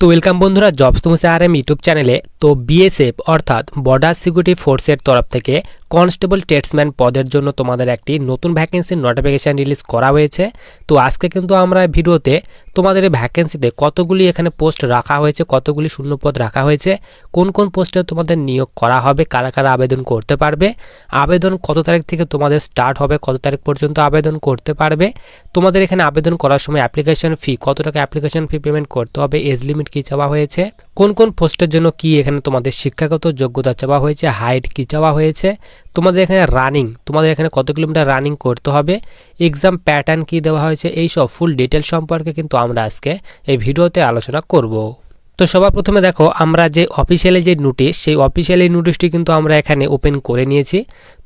তো ওয়েলকাম বন্ধুরা জবস তুমসে আর এম ইউটিউব চ্যানেলে, তো বিএসএফ অর্থাৎ বর্ডার সিকিউরিটি ফোর্সের তরফ থেকে কনস্টেবল টেটসম্যান পদের জন্য তোমাদের একটি নতুন ভ্যাকেন্সির নোটিফিকেশান রিলিজ করা হয়েছে। তো আজকে কিন্তু আমরা ভিডিওতে তোমাদের এই ভ্যাকেন্সিতে কতগুলি এখানে পোস্ট রাখা হয়েছে, কতগুলি শূন্য পদ রাখা হয়েছে, কোন কোন পোস্টে তোমাদের নিয়োগ করা হবে, কারা কারা আবেদন করতে পারবে, আবেদন কত তারিখ থেকে তোমাদের স্টার্ট হবে, কত তারিখ পর্যন্ত আবেদন করতে পারবে, তোমাদের এখানে আবেদন করার সময় অ্যাপ্লিকেশন ফি কত টাকা অ্যাপ্লিকেশন ফি পেমেন্ট করতে হবে এজ লিমিট কী চাওয়া হয়েছে কোন কোন পোস্টের জন্য কি এখানে তোমাদের শিক্ষাগত যোগ্যতা চাওয়া হয়েছে, হাইট কী চাওয়া হয়েছে, তোমাদের এখানে রানিং তোমাদের এখানে কত কিলোমিটার রানিং করতে হবে এক্সাম প্যাটার্ন কী দেওয়া হয়েছে, এই সব ফুল ডিটেল সম্পর্কে কিন্তু আমরা আজকে এই ভিডিওতে আলোচনা করব। তো সবার প্রথমে দেখো, আমরা যে অফিসিয়ালি যে নোটিশ সেই অফিসিয়ালি নোটিশটি কিন্তু আমরা এখানে ওপেন করে নিয়েছি।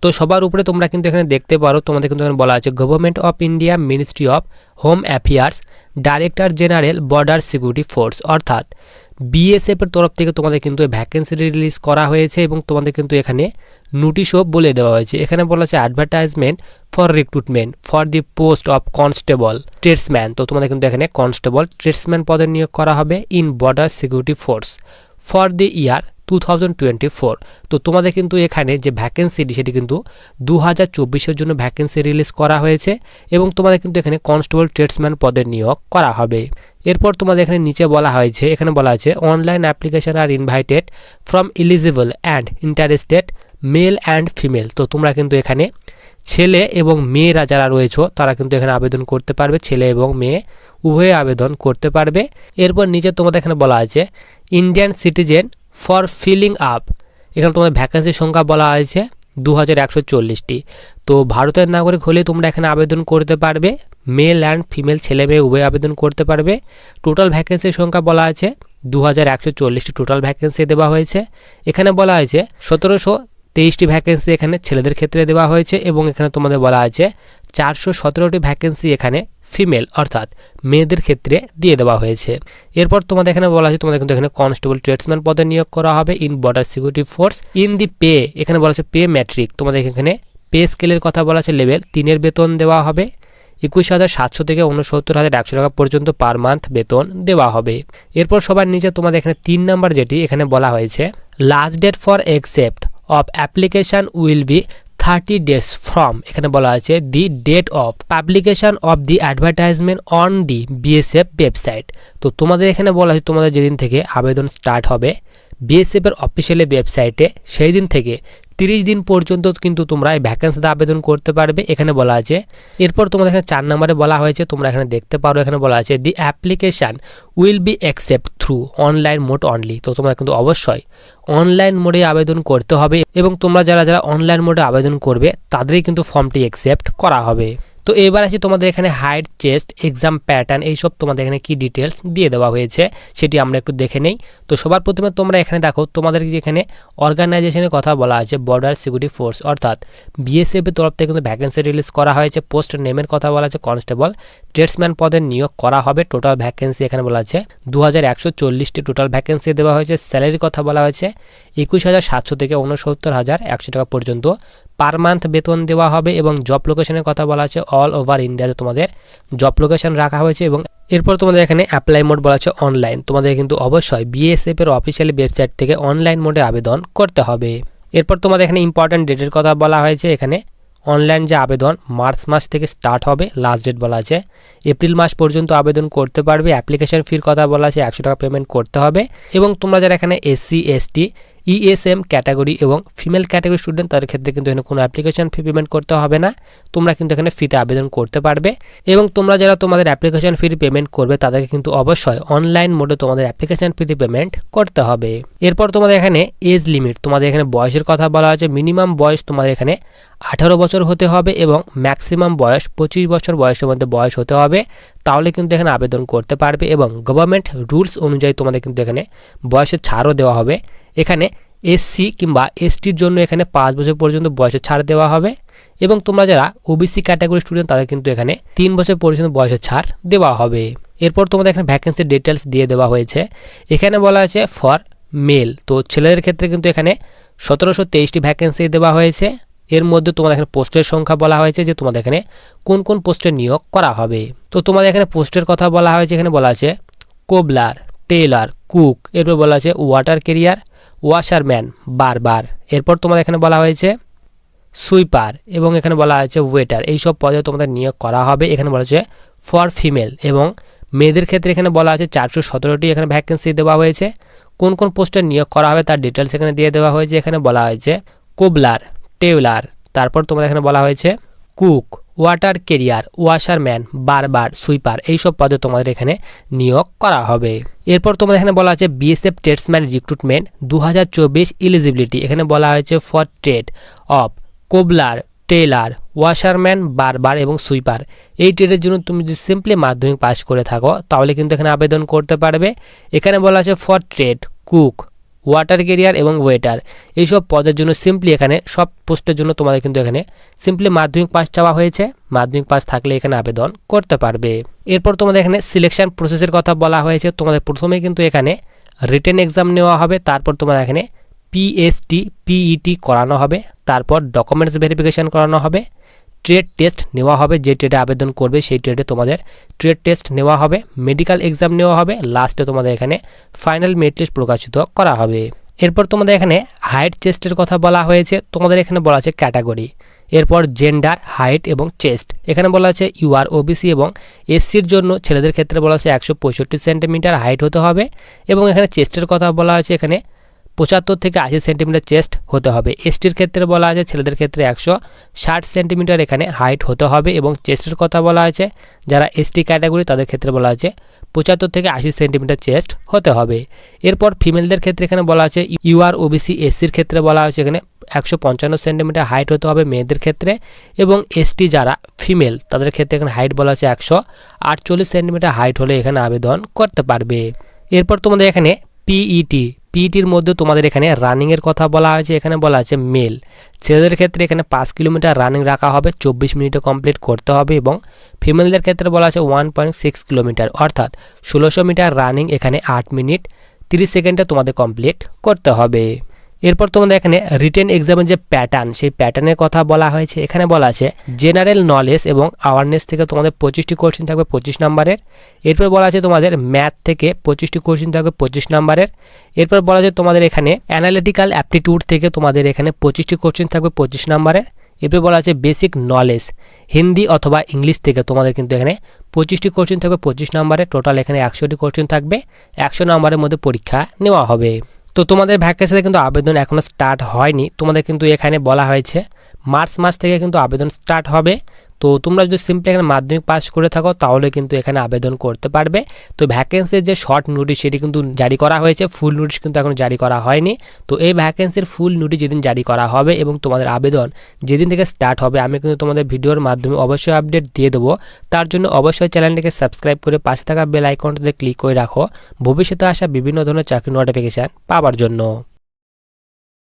তো সবার উপরে তোমরা কিন্তু এখানে দেখতে পারো, তোমাদের কিন্তু এখানে বলা আছে government of India ministry of home affairs director general border security force অর্থাৎ বিএসএফ এর তরফ থেকে তোমাদের কিন্তু ভ্যাকেন্সি রিলিজ করা হয়েছে এবং তোমাদের কিন্তু এখানে নোটিশও বলে দেওয়া হয়েছে। এখানে বলা আছে advertisement for recruitment for the post of constable tradesman তো তোমাদের কিন্তু এখানে কনস্টেবল ট্রেডসম্যান পদে নিয়োগ করা হবে in border security force for the year two তো তোমাদের কিন্তু এখানে যে ভ্যাকেন্সিটি সেটি কিন্তু দু হাজার জন্য ভ্যাকেন্সি রিলিজ করা হয়েছে এবং তোমাদের কিন্তু এখানে কনস্টেবল ট্রেডসম্যান পদের নিয়োগ করা হবে। এরপর তোমাদের এখানে নিচে বলা হয়েছে, এখানে বলা আছে online application are invited from eligible and interested male and female তো তোমরা কিন্তু এখানে ছেলে এবং মেয়েরা যারা রয়েছে, তারা কিন্তু এখানে আবেদন করতে পারবে, ছেলে এবং মেয়ে উভয়ে আবেদন করতে পারবে। এরপর নিচে তোমাদের এখানে বলা আছে Indian citizen for filling up এখানে তোমাদের ভ্যাকেন্সির সংখ্যা বলা হয়েছে দু হাজার একশো চল্লিশটি। তো ভারতের নাগরিক হলে তোমরা এখানে আবেদন করতে পারবে। মেল অ্যান্ড ফিমেল ছেলে মেয়ে উভয় আবেদন করতে পারবে। টোটাল ভ্যাকেন্সির সংখ্যা বলা আছে দু হাজার একশো চল্লিশটি টোটাল ভ্যাকেন্সি দেওয়া হয়েছে। এখানে বলা হয়েছে সতেরোশো তেইশটি ভ্যাকেন্সি এখানে ছেলেদের ক্ষেত্রে দেওয়া হয়েছে এবং এখানে তোমাদের বলা আছে, চারশো সতেরোটি ভ্যাকেন্সি এখানে ফিমেল অর্থাৎ মেয়েদের ক্ষেত্রে দিয়ে দেওয়া হয়েছে। এরপর তোমাদের এখানে বলা আছে, তোমাদের কিন্তু এখানে কনস্টেবল ট্রেডসম্যান পদে নিয়োগ করা হবে in border security force in the pay এখানে বলা আছে পে ম্যাট্রিক তোমাদের এখানে পে স্কেলের কথা বলা আছে লেভেল তিনের বেতন দেওয়া হবে। একুশ হাজার সাতশো থেকে উনসত্তর হাজার একশো টাকা পর্যন্ত পার মান্থ বেতন দেওয়া হবে। এরপর সবার নিচে তোমাদের এখানে তিন নাম্বার যেটি, এখানে বলা হয়েছে last date for accept of application will be thirty days from এখানে বলা আছে the date of publication of the advertisement on the BSF website তো তোমাদের এখানে বলা আছে তোমাদের যেদিন থেকে আবেদন স্টার্ট হবে বিএসএফ এর অফিসিয়ালি ওয়েবসাইটে সেই দিন থেকে তিরিশ দিন পর্যন্ত কিন্তু তোমরা এই ভ্যাকেন্সিতে আবেদন করতে পারবে। এখানে বলা আছে, এরপর তোমাদের এখানে চার নম্বরে বলা হয়েছে, তোমরা এখানে দেখতে পারো, এখানে বলা আছে the application will be accept through online mode only তো তোমরা কিন্তু অবশ্যই অনলাইন মোডে আবেদন করতে হবে এবং তোমরা যারা যারা অনলাইন মোডে আবেদন করবে, তাদেরই কিন্তু ফর্মটি অ্যাকসেপ্ট করা হবে। তো এবার আছে তোমাদের এখানে হাইট চেস্ট এক্সাম প্যাটার্ন এইসব তোমাদের এখানে কি ডিটেলস দিয়ে দেওয়া হয়েছে সেটি আমরা একটু দেখে নেই। তো সবার প্রথমে তোমরা এখানে দেখো, তোমাদের যেখানে অর্গানাইজেশনের কথা বলা আছে বর্ডার সিকিউরিটি ফোর্স অর্থাৎ বিএসএফ এর তরফ থেকে কিন্তু ভ্যাকেন্সি রিলিজ করা হয়েছে পোস্ট নেমের কথা বলা আছে কনস্টেবল ট্রেডসম্যান পদের নিয়োগ করা হবে টোটাল ভ্যাকেন্সি এখানে বলা আছে দু হাজার টোটাল ভ্যাকেন্সি দেওয়া হয়েছে স্যালারির কথা বলা হয়েছে, একুশ হাজার সাতশো থেকে উনসত্তর হাজার একশো টাকা পর্যন্ত। পার মান্থ বেতন দেওয়া হবে এবং জব লোকেশনের কথা বলা আছে অল ওভার ইন্ডিয়াতে তোমাদের জব লোকেশন রাখা হয়েছে এবং এরপর তোমাদের এখানে অ্যাপ্লাই মোড বলা আছে অনলাইন তোমাদের কিন্তু অবশ্যই বিএসএফ এর অফিসিয়ালি ওয়েবসাইট থেকে অনলাইন মোডে আবেদন করতে হবে। এরপর তোমাদের এখানে ইম্পর্ট্যান্ট ডেটের কথা বলা হয়েছে। এখানে অনলাইন যে আবেদন, মার্চ মাস থেকে স্টার্ট হবে লাস্ট ডেট বলা আছে। এপ্রিল মাস পর্যন্ত আবেদন করতে পারবে। অ্যাপ্লিকেশন ফির কথা বলা আছে, একশো টাকা পেমেন্ট করতে হবে। এবং তোমরা যারা এখানে এসসি এসটি ইএসএম ক্যাটাগরি এবং ফিমেল ক্যাটাগরি স্টুডেন্ট তাদের ক্ষেত্রে কিন্তু এখানে কোনো অ্যাপ্লিকেশন ফি পেমেন্ট করতে হবে না। তোমরা কিন্তু এখানে ফিতে আবেদন করতে পারবে এবং তোমরা যারা তোমাদের অ্যাপ্লিকেশন ফি পেমেন্ট করবে, তাদেরকে কিন্তু অবশ্যই অনলাইন মোডে তোমাদের অ্যাপ্লিকেশন ফি পেমেন্ট করতে হবে। এরপর তোমাদের এখানে এজ লিমিট তোমাদের এখানে বয়সের কথা বলা হয়েছে। মিনিমাম বয়স তোমাদের এখানে আঠারো বছর হতে হবে এবং ম্যাক্সিমাম বয়স পঁচিশ বছর বয়সের মধ্যে বয়স হতে হবে। তাহলে কিন্তু এখানে আবেদন করতে পারবে এবং গভর্নমেন্ট রুলস অনুযায়ী তোমাদের কিন্তু এখানে বয়সের ছাড়ও দেওয়া হবে। এখানে এসসি কিংবা এসটির জন্য এখানে পাঁচ বছর পর্যন্ত বয়সের ছাড় দেওয়া হবে। এবং তোমরা যারা ওবিসি ক্যাটাগরি স্টুডেন্ট তাদের কিন্তু এখানে তিন বছর পর্যন্ত বয়সের ছাড় দেওয়া হবে। এরপর তোমাদের এখানে ভ্যাকেন্সির ডিটেলস দিয়ে দেওয়া হয়েছে। এখানে বলা আছে ফর মেল তো ছেলেদের ক্ষেত্রে কিন্তু এখানে সতেরোশো তেইশটি ভ্যাকেন্সি দেওয়া হয়েছে। এর মধ্যে তোমাদের এখানে পোস্টের সংখ্যা বলা হয়েছে যে তোমাদের এখানে কোন কোন পোস্টে নিয়োগ করা হবে। তো তোমাদের এখানে পোস্টের কথা বলা হয়েছে, এখানে বলা আছে কোবলার টেলার কুক, এরপর বলা আছে ওয়াটার কেরিয়ার ওয়াশারম্যান বারবার। এরপর তোমাদের এখানে বলা হয়েছে সুইপার এবং এখানে বলা হয়েছে ওয়েটার। এইসব পদে তোমাদের নিয়োগ করা হবে। এখানে বলা হয়েছে ফর ফিমেল এবং মেয়েদের ক্ষেত্রে এখানে বলা আছে চারশো সতেরোটি এখানে ভ্যাকেন্সি দেওয়া হয়েছে। কোন কোন পোস্টে নিয়োগ করা হবে তার ডিটেলস এখানে দিয়ে দেওয়া হয়েছে। এখানে বলা হয়েছে কোবলার টেউলার তারপর তোমাদের এখানে বলা হয়েছে cook. Water carrier washerman barber, sweeper এইসব পদে তোমাদের এখানে নিয়োগ করা হবে। এরপর তোমাদের এখানে বলা আছে বিএসএফ ট্রেডসম্যান রিক্রুটমেন্ট দু হাজার চব্বিশ ইলিজিবিলিটি এখানে বলা হয়েছে for trade of cobbler tailor washerman barber এবং সুইপার এই ট্রেডের জন্য তুমি যদি সিম্পলি মাধ্যমিক পাস করে থাকো, তাহলে কিন্তু এখানে আবেদন করতে পারবে। এখানে বলা আছে for trade cook water carrier এবং ওয়েটার এইসব পদের জন্য সিম্পলি এখানে, সব পোস্টের জন্য তোমাদের কিন্তু এখানে সিম্পলি মাধ্যমিক পাস চাওয়া হয়েছে। মাধ্যমিক পাস থাকলে এখানে আবেদন করতে পারবে। এরপর তোমাদের এখানে সিলেকশন প্রসেসের কথা বলা হয়েছে। তোমাদের প্রথমে কিন্তু এখানে রিটেন এক্সাম নেওয়া হবে, তারপর তোমাদের এখানে পিএসটি পিইটি করানো হবে, তারপর ডকুমেন্টস ভেরিফিকেশান করানো হবে ট্রেড টেস্ট নেওয়া হবে, যে ট্রেডে আবেদন করবে সেই ট্রেডে তোমাদের ট্রেড টেস্ট নেওয়া হবে মেডিকেল এক্সাম নেওয়া হবে লাস্টে তোমাদের এখানে ফাইনাল মেরিট লিস্ট প্রকাশিত করা হবে। এরপর তোমাদের এখানে হাইট চেস্টের কথা বলা হয়েছে, তোমাদের এখানে বলা আছে ক্যাটাগরি এরপর জেন্ডার হাইট এবং চেস্ট এখানে বলা আছে ইউআর ওবিসি এবং এসসির জন্য ছেলেদের ক্ষেত্রে বলা আছে একশো পঁয়ষট্টি সেন্টিমিটার হাইট হতে হবে এবং এখানে চেস্টের কথা বলা আছে এখানে পঁচাত্তর থেকে আশি সেন্টিমিটার চেস্ট হতে হবে। এসটির ক্ষেত্রে বলা আছে, ছেলেদের ক্ষেত্রে একশো ষাট সেন্টিমিটার এখানে হাইট হতে হবে এবং চেস্টের কথা বলা আছে। যারা এসটি ক্যাটাগরি, তাদের ক্ষেত্রে বলা আছে, পঁচাত্তর থেকে আশি সেন্টিমিটার চেস্ট হতে হবে। এরপর ফিমেলদের ক্ষেত্রে এখানে বলা আছে, ইউআর ওবিসি এসসির ক্ষেত্রে বলা হয়েছে এখানে একশো পঞ্চান্ন সেন্টিমিটার হাইট হতে হবে মেয়েদের ক্ষেত্রে এবং এসটি যারা ফিমেল, তাদের ক্ষেত্রে এখানে হাইট বলা আছে একশো আটচল্লিশ সেন্টিমিটার হাইট হলে এখানে আবেদন করতে পারবে। এরপর তোমাদের এখানে পিইটি পিইটির মধ্যে তোমাদের এখানে রানিংয়ের কথা বলা হয়েছে। এখানে বলা আছে মেল ছেলেদের ক্ষেত্রে এখানে পাঁচ কিলোমিটার রানিং রাখা হবে, চব্বিশ মিনিটে কমপ্লিট করতে হবে এবং ফিমেলদের ক্ষেত্রে বলা আছে ওয়ান পয়েন্ট সিক্স কিলোমিটার। অর্থাৎ ষোলোশো মিটার রানিং এখানে আট মিনিট, তিরিশ সেকেন্ডে তোমাদের কমপ্লিট করতে হবে। এরপর তোমাদের এখানে রিটেন এক্সামের যে প্যাটার্ন সেই প্যাটার্নের কথা বলা হয়েছে। এখানে বলা আছে জেনারেল নলেজ এবং আওয়ারনেস থেকে তোমাদের পঁচিশটি কোশ্চিন থাকবে পঁচিশ নাম্বারের। এরপর বলা আছে তোমাদের ম্যাথ থেকে পঁচিশটি কোশ্চিন থাকবে পঁচিশ নাম্বারের। এরপর বলা আছে তোমাদের এখানে অ্যানালিটিক্যাল অ্যাপটিটিউড থেকে তোমাদের এখানে পঁচিশটি কোশ্চিন থাকবে পঁচিশ নাম্বারের। এরপর বলা আছে বেসিক নলেজ হিন্দি অথবা ইংলিশ থেকে তোমাদের কিন্তু এখানে পঁচিশটি কোশ্চিন থাকবে পঁচিশ নাম্বারে টোটাল এখানে একশোটি কোশ্চিন থাকবে, একশো নাম্বারের মধ্যে পরীক্ষা নেওয়া হবে। তো তোমাদের ভ্যাকেন্সিতে কিন্তু আবেদন এখনও স্টার্ট হয়নি। তোমাদের কিন্তু এখানে বলা হয়েছে, মার্চ মাস থেকে কিন্তু আবেদন স্টার্ট হবে। তো তোমরা যদি সিম্পলি এখানে মাধ্যমিক পাস করে থাকো, তাহলে কিন্তু এখানে আবেদন করতে পারবে। তো ভ্যাকেন্সির যে শর্ট নোটিশ সেটি কিন্তু জারি করা হয়েছে। ফুল নোটিশ কিন্তু এখন জারি করা হয়নি। তো এই ভ্যাকেন্সির ফুল নোটিশ যেদিন জারি করা হবে এবং তোমাদের আবেদন যেদিন থেকে স্টার্ট হবে, আমি কিন্তু তোমাদের ভিডিওর মাধ্যমে অবশ্যই আপডেট দিয়ে দেবো। তার জন্য অবশ্যই চ্যানেলটিকে সাবস্ক্রাইব করে পাশে থাকা বেল আইকনটাতে ক্লিক করে রাখো। ভবিষ্যতে আসা বিভিন্ন ধরনের চাকরি নোটিফিকেশান পাওয়ার জন্য।